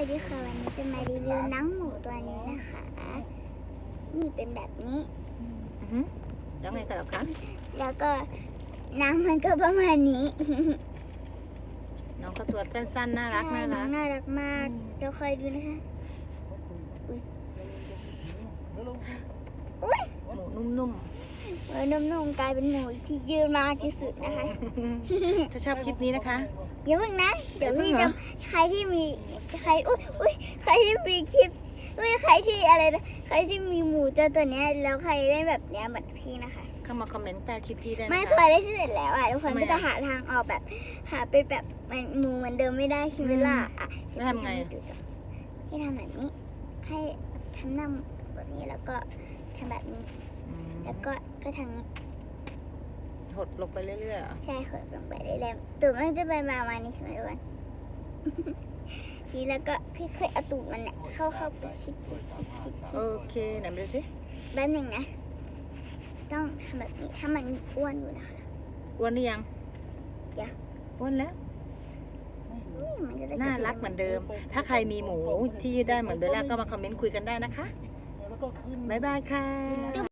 วัสดีค่ะวันนี้จะมารีวิวหนังหมูตัวนี้นะคะ นี่เป็นแบบนี้อือหือแล้วไงกันหรอคะแล้วก็หนังมันก็ประมาณนี้ น้องก็ตัวสั้นๆน่ารักน่าใช่รักน่ารักมากเดี๋ยวคอยดูนะคะอุ้ยหมูนุ่ม เออนุ่มๆกลายเป็นหมูที่ยืนมากที่สุดนะคะๆถ้าชอบคลิปนี้นะคะเดี๋ยวเพิ่งนะ เดี๋ยวพี่อย่าเพิ่จะงเหรอใครที่มีใครอุ้ยอุ้ยใครที่มีคลิปอุ้ยใครที่อะไรนะใครที่มีหมูเจ้าตัวเนี้ยแล้วใครเล่นแบบเนี้ยเหมือนพี่นะคะ เข้ามาคอมเมนต์ใต้คลิปพี่ได้ไม่นะเคคะยได้ที่เสร็จแล้วอะทุกคนทำไมก็จะอะหาทางออกแบบหาเป็นแบบมันหมูเหมือนเดิมไม่ได้ใช่ไหมล่ะอะแล้วทำไงอะเดี๋ยวพี่ให้ทำแบบนี้ ให้ทำหน้าแบบนี้แล้วก็ทำแบบนี้อืม แล้วก็ก็ทางนี้ หดลงไปเรื่อยๆเหรอใช่เขินลงไปได้แล้วตูดมันจะไปมามานี่ใช่ไหมทุกคนทีแล้วก็ค่อยๆเอาตูดมันเนี่ยเข้าเข้าไปคิดคิดคิดคิดคิโอดเคไหนไปดูสิแป๊บหนึงนะ ต้องทำแบบนี้ถ้ามันอ้วนอยู่นะคะอ้วนหรือยังยังอ้วนแล้วนี่มันจะได้น่ารักเหมือนเดิม ถ้าใครมีหมูที่ยืดได้เหมือนเบลล่าก็มาคอมเมนต์คุยกันได้นะคะ บ๊ายบายค่ะ